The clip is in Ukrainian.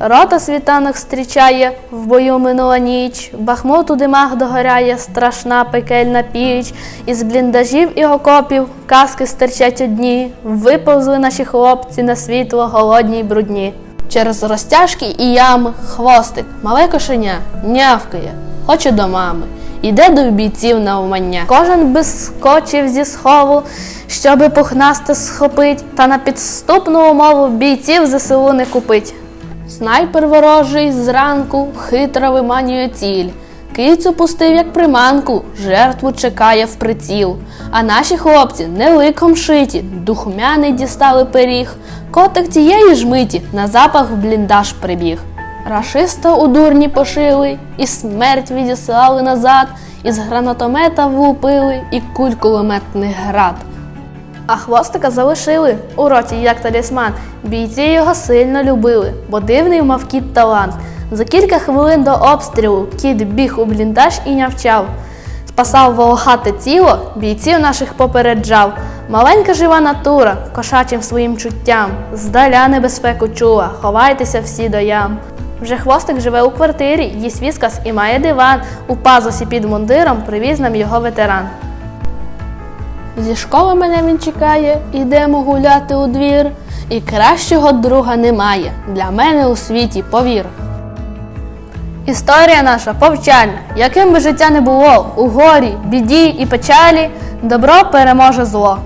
Рота світанок зустрічає, в бою минула ніч, Бахмут у димах догоряє, страшна пекельна піч, із бліндажів і окопів каски стирчать одні, виповзли наші хлопці на світло голодні й брудні. Через розтяжки і ями хвостик, мале кошеня, нявкає, хоче до мами. Іде до бійців на умання. Кожен без скочив зі схову, щоби пухнасти схопить, та на підступну умову бійців ЗСУ не купить. Снайпер ворожий зранку хитро виманює ціль. Кицю пустив як приманку, жертву чекає в приціл. А наші хлопці не ликом шиті, духмяний дістали пиріг. Котик тієї ж миті на запах в бліндаж прибіг. Рашиста у дурні пошили, і смерть відіслали назад, із гранатомета влупили, і куль кулеметний град. А хвостика залишили у роті як талісман. Бійці його сильно любили, бо дивний мав кіт талант. За кілька хвилин до обстрілу кіт біг у бліндаж і нявчав. Спасав волохате тіло, бійців наших попереджав. Маленька жива натура, кошачим своїм чуттям, здаля небезпеку чула, ховайтеся всі до ям. Вже хвостик живе у квартирі, їсть віскас і має диван. У пазусі під мундиром привіз нам його ветеран. Зі школи мене він чекає, ідемо гуляти у двір. І кращого друга немає для мене у світі, повір. Історія наша повчальна, яким би життя не було, у горі, біді і печалі, добро переможе зло.